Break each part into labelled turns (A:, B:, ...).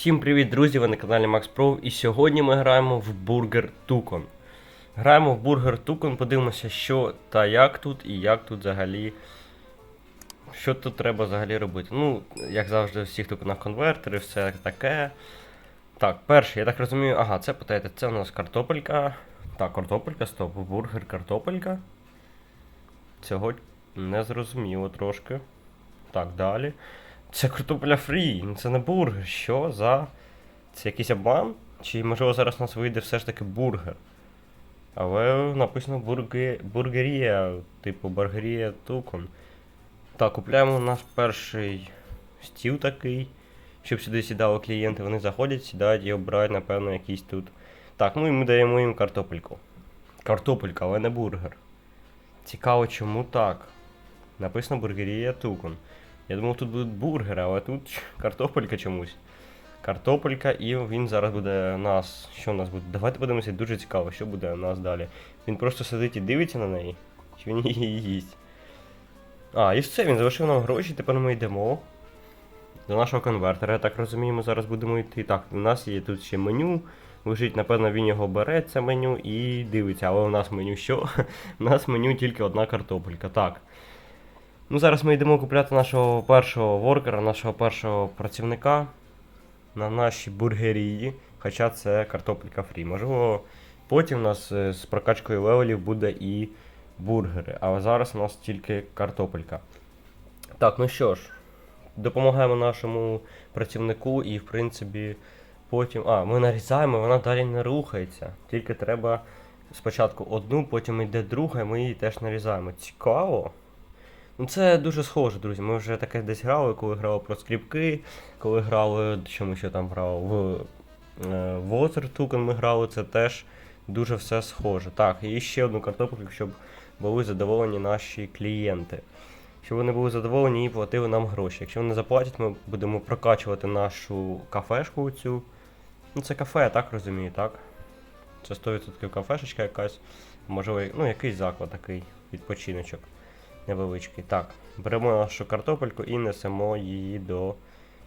A: Всім привіт, друзі! Ви на каналі Max Pro і сьогодні ми граємо в Burger Tucon. Граємо в Burger Tucon, подивимося, що та як тут і як тут взагалі. Що тут треба взагалі робити. Ну, як завжди, у всіх туканах конвертери, все таке. Так, перше, я так розумію, ага, це питаєте, це у нас картопелька. Так, картопелька, стоп, бургер, картопелька. Цього не зрозуміло трошки. Так, далі. Це картопля фрі, це не бургер. Що за. Це якийсь обман? Чи можливо зараз у нас вийде все ж таки бургер? Але написано бурге... бургерія, типу бургерія тукон. Так, купляємо наш перший стіл такий, щоб сюди сідали клієнти. Вони заходять, сідають і обирають, напевно, якийсь тут. Так, ну і ми даємо їм картопельку. Картопелька, але не бургер. Цікаво, чому так. Написано бургерія тукон. Я думав, тут будуть бургери, але тут картопелька чомусь. Картопелька, і він зараз буде нас. Що у нас буде? Давайте подивимося, дуже цікаво, що буде у нас далі. Він просто сидить і дивиться на неї, чи він її їсть. А, і все, він залишив нам гроші, тепер ми йдемо. До нашого конвертера, я так розумію, ми зараз будемо йти. Так, у нас є тут ще меню. Лежить, напевно, він його бере, це меню, і дивиться, але у нас меню що? У нас меню тільки одна картопелька. Так. Ну, зараз ми йдемо купляти нашого першого воркера, нашого першого працівника на нашій бургерії. Хоча це картопелька фрі. Можливо, потім у нас е, з прокачкою левелів буде і бургери. А зараз у нас тільки картопелька. Так, ну що ж, допомагаємо нашому працівнику і, в принципі, потім. А, ми нарізаємо, вона далі не рухається. Тільки треба спочатку одну, потім йде друга, і ми її теж нарізаємо. Цікаво. Ну, це дуже схоже, друзі. Ми вже таке десь грали, коли грали про скріпки, коли грали, що ще там грали, в е, Water Token ми грали, це теж дуже все схоже. Так, і ще одну картопельку, щоб були задоволені наші клієнти. Щоб вони були задоволені і платили нам гроші. Якщо вони заплатять, ми будемо прокачувати нашу кафешку цю. Ну, це кафе, я так розумію, так? Це 100% кафешечка якась. Можливо, ну, якийсь заклад такий, відпочиночок невеличкий. Так, беремо нашу картопельку і несемо її до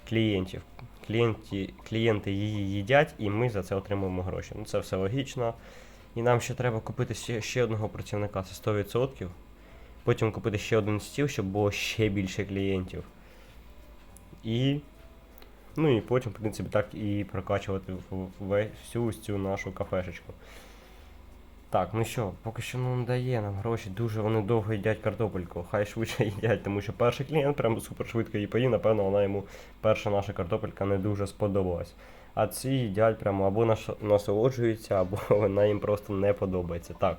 A: клієнтів. Клієнті, клієнти її їдять, і ми за це отримуємо гроші. Ну це все логічно. І нам ще треба купити ще, ще одного працівника, це 100%. Потім купити ще один стіл, щоб було ще більше клієнтів. І. Ну і потім, в принципі, так і прокачувати всю цю нашу кафешечку. Так, ну що, поки що ну, не дає нам гроші, дуже вони довго їдять картопельку. Хай швидше їдять, тому що перший клієнт прям супер швидко її поїв, напевно, вона йому перша наша картопелька не дуже сподобалась. А ці їдять прямо або насолоджуються, або вона їм просто не подобається. Так.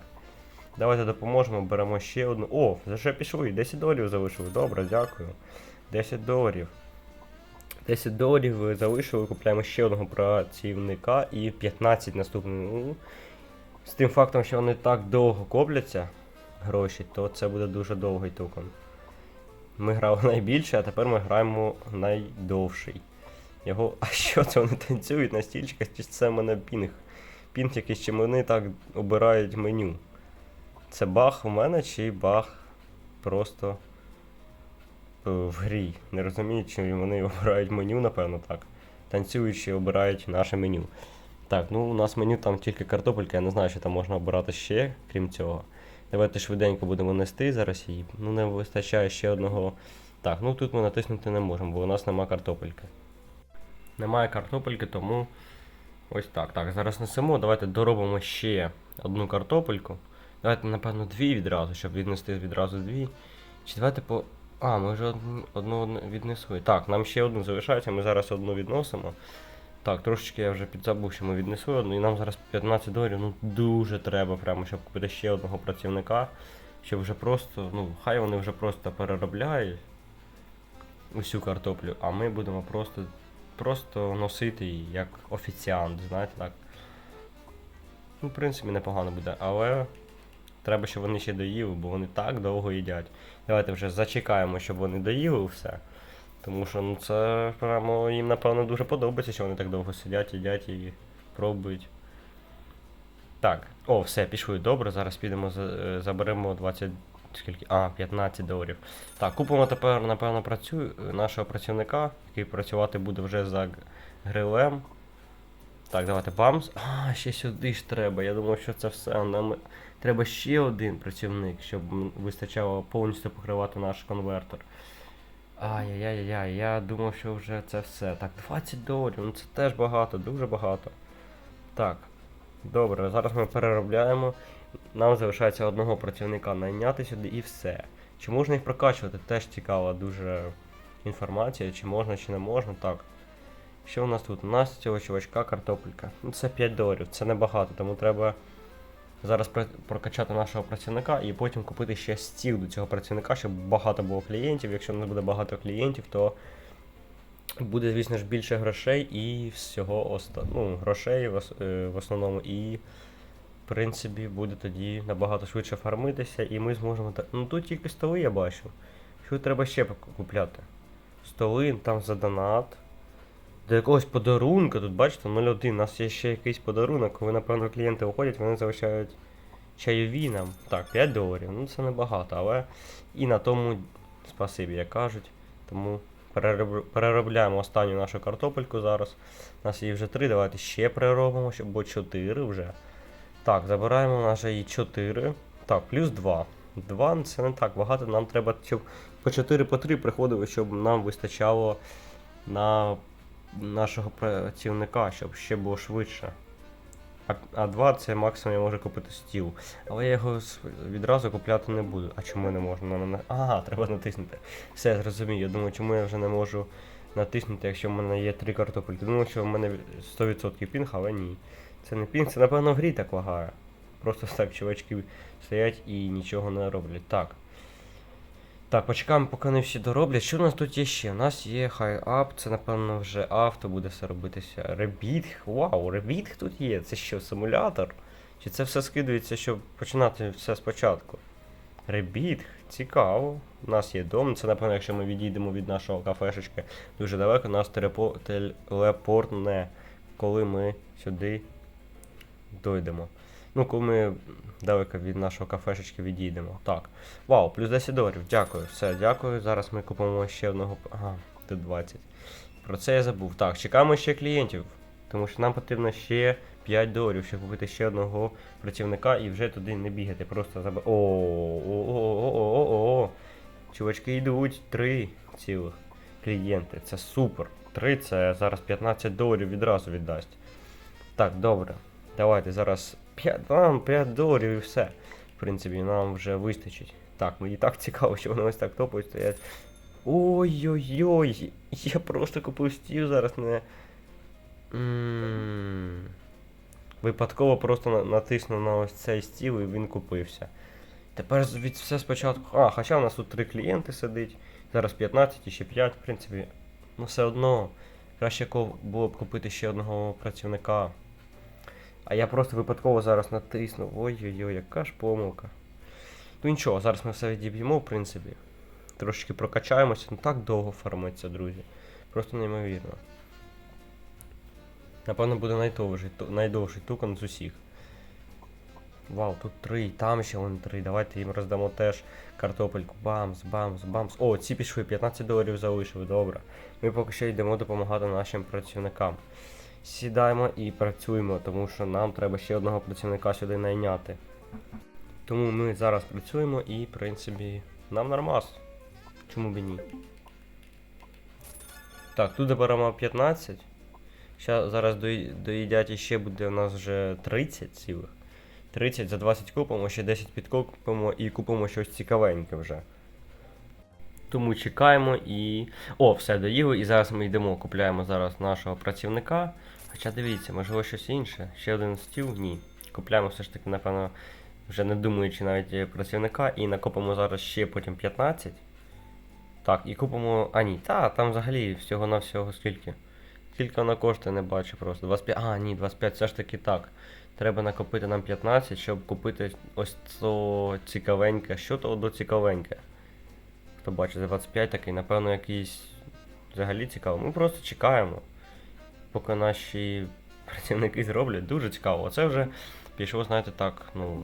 A: Давайте допоможемо, беремо ще одну. О, вже пішли, 10 доларів залишили. Добре, дякую. 10 доларів. 10 доларів залишили, купляємо ще одного працівника і 15 наступних. З тим фактом, що вони так довго копляться гроші, то це буде дуже довгий токен. Ми грали найбільше, а тепер ми граємо найдовший. Його. А що це вони танцюють на стільчиках, чи це в мене пінг? Пінг якийсь, чи вони так обирають меню. Це баг у мене, чи баг просто в грі. Не розумію, чи вони обирають меню, напевно, так. Танцюючи обирають наше меню. Так, ну у нас меню там тільки картопелька, я не знаю, що там можна обирати ще, крім цього. Давайте швиденько будемо нести зараз її. Ну не вистачає ще одного. Так, ну тут ми натиснути не можемо, бо у нас нема картопельки. Немає картопельки, тому ось так. Так, зараз несемо. Давайте доробимо ще одну картопельку. Давайте, напевно, дві відразу, щоб віднести відразу дві. Чи давайте по. А, ми вже одну, одну віднесли. Так, нам ще одну залишається, ми зараз одну відносимо. Так, трошечки я вже підзабув, що ми віднесли одну, і нам зараз 15 доларів, ну дуже треба, прямо, щоб купити ще одного працівника. Щоб вже просто, ну, хай вони вже просто переробляють усю картоплю, а ми будемо просто, просто носити її як офіціант, знаєте так. Ну, в принципі, непогано буде, але треба, щоб вони ще доїли, бо вони так довго їдять. Давайте вже зачекаємо, щоб вони доїли все. Тому що ну це прямо їм напевно дуже подобається, що вони так довго сидять, їдять і пробують. Так, о, все, пішли добре. Зараз підемо е, заберемо 20 скільки? А, 15 доларів. Так, купимо тепер, напевно, працю... нашого працівника, який працювати буде вже за грилем. Так, давайте бамс. А, ще сюди ж треба. Я думав, що це все. Нам треба ще один працівник, щоб вистачало повністю покривати наш конвертер. Ай-яй-яй-яй, я думав, що вже це все. Так, 20 доларів, ну це теж багато, дуже багато. Так, добре, зараз ми переробляємо. Нам залишається одного працівника найняти сюди і все. Чи можна їх прокачувати? Теж цікава дуже інформація, чи можна, чи не можна. Так. Що у нас тут? У нас цього чувачка картопелька. Ну це 5 доларів, це небагато, тому треба зараз прокачати нашого працівника і потім купити ще стіл до цього працівника, щоб багато було клієнтів. Якщо в нас буде багато клієнтів, то буде, звісно ж, більше грошей і всього ну, грошей е, в основному і. В принципі, буде тоді набагато швидше фармитися, і ми зможемо. Ну тут тільки столи я бачу. Що треба ще купляти? Столи, там за донат. До якогось подарунка, тут бачите, 0,1. У нас є ще якийсь подарунок, коли, напевно, клієнти виходять, вони залишають чайові нам. Так, 5 доларів. Ну це небагато, але і на тому спасибі, як кажуть. Тому переробляємо останню нашу картопельку зараз. У нас її вже 3, давайте ще переробимо, щоб було 4 вже. Так, забираємо наше її 4. Так, плюс 2. 2 це не так багато, нам треба, щоб по 4 по 3 приходило, щоб нам вистачало на нашого працівника, щоб ще було швидше. А, а 2 це максимум я можу купити стіл. Але я його відразу купляти не буду. А чому не можна? На, на... Ага, треба натиснути. Все, я зрозумів. Я думаю, чому я вже не можу натиснути, якщо в мене є 3 картопельки. Думаю, що в мене 100% пінг, але ні. Це не пінг, це напевно в грі так лагає. Просто так чувачки стоять і нічого не роблять. Так. Так, почекаємо, поки не всі дороблять. Що у нас тут є ще? У нас є Up, це напевно вже авто буде все робитися. Ребіт, вау, ребіт тут є. Це що, симулятор? Чи це все скидується, щоб починати все спочатку? Ребіт, цікаво. У нас є дом. Це, напевно, якщо ми відійдемо від нашого кафешечки дуже далеко, нас телепортне, коли ми сюди дойдемо. Ну, коли ми далеко від нашого кафешечки відійдемо. Так. Вау, плюс 10 доларів. Дякую. Все, дякую. Зараз ми купимо ще одного. Ага, тут 20. Про це я забув. Так, чекаємо ще клієнтів. Тому що нам потрібно ще 5 доларів, щоб купити ще одного працівника і вже туди не бігати. Просто заб... О, о, о, о, о, о, о. Чувачки йдуть. Три цілих клієнти. Це супер. Три це зараз 15 доларів відразу віддасть. Так, добре. Давайте зараз 5, нам 5 доларів і все. В принципі, нам вже вистачить. Так, мені так цікаво, що вони ось так топають стоять. Ой-ой-ой, я просто купив стіл зараз не. М, Випадково просто натиснув на ось цей стіл і він купився. Тепер від все спочатку. А, хоча у нас тут 3 клієнти сидить. Зараз 15 і ще 5, в принципі. Ну все одно. Краще було б купити ще одного працівника. А я просто випадково зараз натиснув. Ой-ой-ой, яка ж помилка. Ну нічого, зараз ми все відіб'ємо, в принципі. Трошечки прокачаємося, ну так довго фармиться, друзі. Просто неймовірно. Напевно, буде найдовший, найдовший тукан з усіх. Вау, тут три, там ще вон три. Давайте їм роздамо теж картопельку. Бамс, бамс, бамс. О, ці пішли, 15 доларів залишили, добре. Ми поки що йдемо допомагати нашим працівникам. Сідаємо і працюємо, тому що нам треба ще одного працівника сюди найняти. Тому ми зараз працюємо і, в принципі, нам нормас. Чому б ні? Так, тут беремо 15. Ща, зараз доїдять і ще буде у нас вже 30 цілих. 30 за 20 купимо, ще 10 підкупимо і купимо щось цікавеньке вже. Тому чекаємо і. О, все, доїли, і зараз ми йдемо, купляємо зараз нашого працівника. Хоча дивіться, можливо щось інше. Ще один стіл? Ні. Купляємо все ж таки, напевно, вже не думаючи навіть е, працівника, і накопимо зараз ще потім 15. Так, і купимо. А ні, та, там взагалі всього на всього скільки. Скільки вона коштує, не бачу просто. 25. А, ні, 25 все ж таки так. Треба накопити нам 15, щоб купити ось то цікавеньке. Що то до цікавеньке? Хто бачить за 25 такий, напевно, якийсь взагалі цікаво. Ми просто чекаємо, поки наші працівники зроблять. Дуже цікаво. Оце вже пішло, знаєте, так, ну.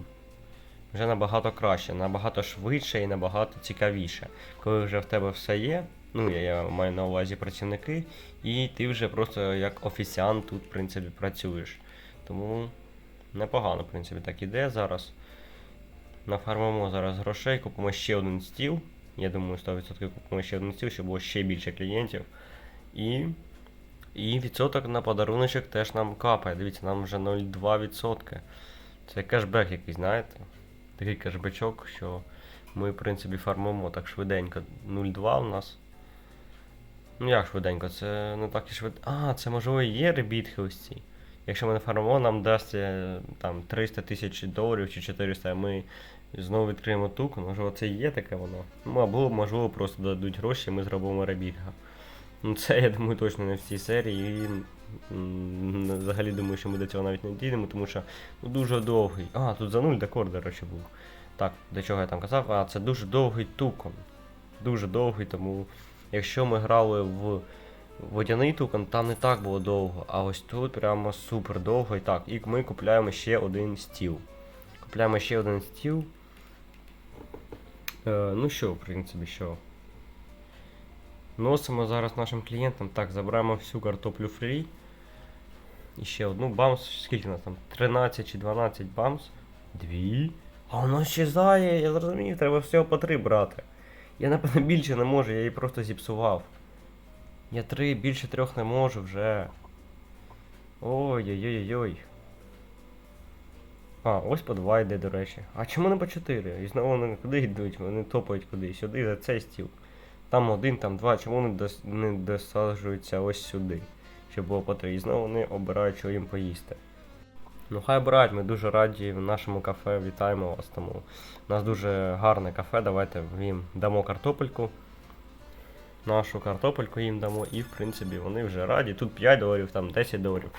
A: вже набагато краще, набагато швидше і набагато цікавіше. Коли вже в тебе все є, ну я, я маю на увазі працівники, і ти вже просто як офіціант тут, в принципі, працюєш. Тому непогано, в принципі, так іде зараз. Нафармимо зараз грошей, купимо ще один стіл. Я думаю, 100% купимо ще один стіл, щоб було ще більше клієнтів. І. І відсоток на подаруночок теж нам капає. Дивіться, нам вже 0,2%. Це кешбек якийсь, знаєте? Такий кешбечок, що ми, в принципі, фармимо так швиденько. 0,2 у нас. Ну як швиденько, це не так і швиденько. А, це можливо і є ребітки ось ці. Якщо ми не фармимо, нам дасть там 300 тисяч доларів чи 400, а ми знову відкриємо туку. Можливо, це і є таке воно. Ну, або, можливо, просто дадуть гроші, і ми зробимо ребітга. Ну, це, я думаю, точно не в цій серії. І взагалі думаю, що ми до цього навіть не дійдемо, тому що ну, дуже довгий. А, тут за нуль декор, до речі, був. Так, до чого я там казав? А, це дуже довгий тукон. Дуже довгий, тому якщо ми грали в водяний тукон, там не так було довго, а ось тут прямо супер довго. І так, і ми купляємо ще один стіл. Купляємо ще один стіл. Е, ну що, в принципі, що? Носимо зараз нашим клієнтам. Так, забираємо всю картоплю фрі. І ще одну бамс. Скільки у нас там? 13 чи 12 бамс. Дві. А воно щезає, я зрозумів, треба всього по три брати. Я напевно більше не можу, я її просто зіпсував. Я три, більше трьох не можу вже. Ой-ой-ой-ой. А, ось по два йде, до речі. А чому не по чотири? І знову вони куди йдуть? Вони топають куди? Сюди за цей стіл. Там один, там два, чому вони дос... не досаджуються ось сюди? Щоб було по три. І знову вони обирають, що їм поїсти. Ну хай обирають, ми дуже раді в нашому кафе, вітаємо вас. Тому у нас дуже гарне кафе. Давайте їм дамо картопельку. Нашу картопельку їм дамо, і в принципі вони вже раді. Тут 5 доларів, там 10 доларів.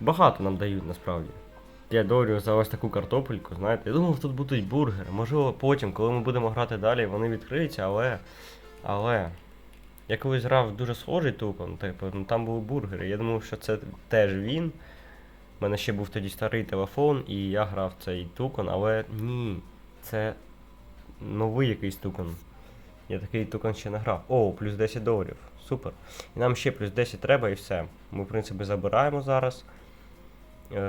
A: Багато нам дають насправді. 5 доларів за ось таку картопельку, знаєте. Я думав, тут будуть бургери. Можливо, потім, коли ми будемо грати далі, вони відкриються, але. Але. Я колись грав дуже схожий тукон, типу, ну там були бургери. Я думав, що це теж він. У мене ще був тоді старий телефон, і я грав цей тукон, але ні. Це новий якийсь тукон. Я такий тукон ще не грав. О, плюс 10 доларів. Супер. І нам ще плюс 10 треба і все. Ми, в принципі, забираємо зараз. Е,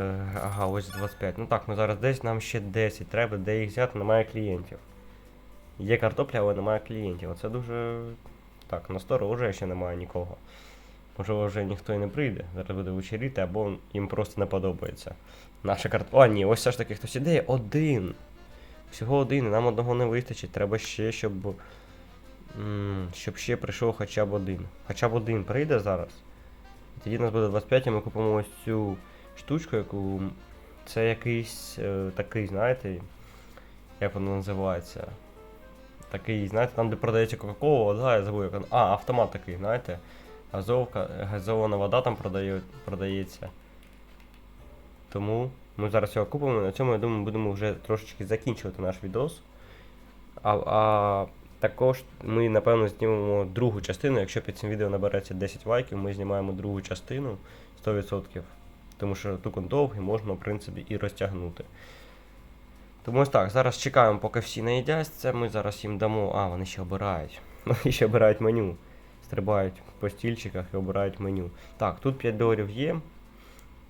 A: ага, ось 25. Ну так, ми зараз десь нам ще 10 треба, де їх взяти, немає клієнтів. Є картопля, але немає клієнтів. Оце дуже. Так, насторожує, ще немає нікого. Можливо, вже ніхто і не прийде. Зараз буде вечеріти, або їм просто не подобається. Наша карта. О, ні, ось все ж таки хтось іде. Один. Всього один, і нам одного не вистачить. Треба ще, щоб. Щоб ще прийшов хоча б один. Хоча б один прийде зараз. Тоді нас буде 25, і ми купимо ось цю штучку, яку. Це якийсь е, такий, знаєте. Як воно називається? Такий, знаєте, там, де продається Кока-Кола, да, я забув, як. А, автомат такий, знаєте. Газовка, газована вода там продає, продається. Тому ми зараз його купимо. На цьому, я думаю, будемо вже трошечки закінчувати наш відос. А, а також ми, напевно, знімемо другу частину. Якщо під цим відео набереться 10 лайків, ми знімаємо другу частину 100%. Тому що тукон довгий, можна, в принципі, і розтягнути. Тому ось так, зараз чекаємо, поки всі наїдяться. Ми зараз їм дамо. А, вони ще обирають. Вони ще обирають меню. Стрибають по стільчиках і обирають меню. Так, тут 5 доларів є.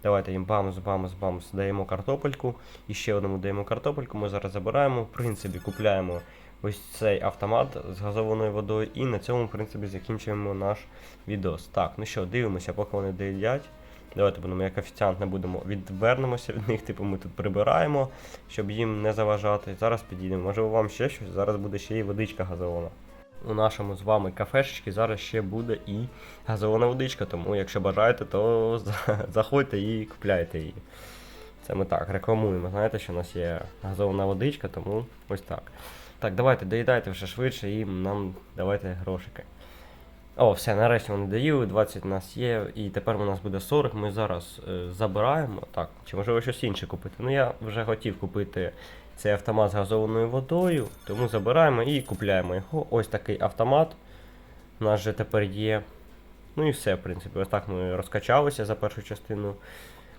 A: Давайте їм бамс, бамс, бамс, даємо картопельку. І ще одному даємо картопельку. Ми зараз забираємо. В принципі, купляємо ось цей автомат з газованою водою. І на цьому, в принципі, закінчуємо наш відос. Так, ну що, дивимося, поки вони доїдять. Давайте будемо як офіціант не будемо відвернемося від них, типу ми тут прибираємо, щоб їм не заважати. Зараз підійдемо. Можливо, вам ще щось, зараз буде ще і водичка газована. У нашому з вами кафешечці зараз ще буде і газована водичка, тому якщо бажаєте, то заходьте і купляйте її. Це ми так рекламуємо. Знаєте, що у нас є газована водичка, тому ось так. Так, давайте доїдайте вже швидше і нам давайте грошики. О, все, нарешті вони доїли, 20 у нас є, і тепер у нас буде 40. Ми зараз е, забираємо. Так, чи можливо щось інше купити? Ну я вже хотів купити цей автомат з газованою водою, тому забираємо і купляємо його. Ось такий автомат. У нас же тепер є. Ну і все, в принципі, ось так ми розкачалися за першу частину.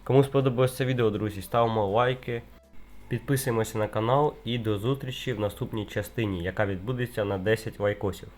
A: Кому сподобалось це відео, друзі, ставимо лайки. Підписуємося на канал і до зустрічі в наступній частині, яка відбудеться на 10 лайкосів.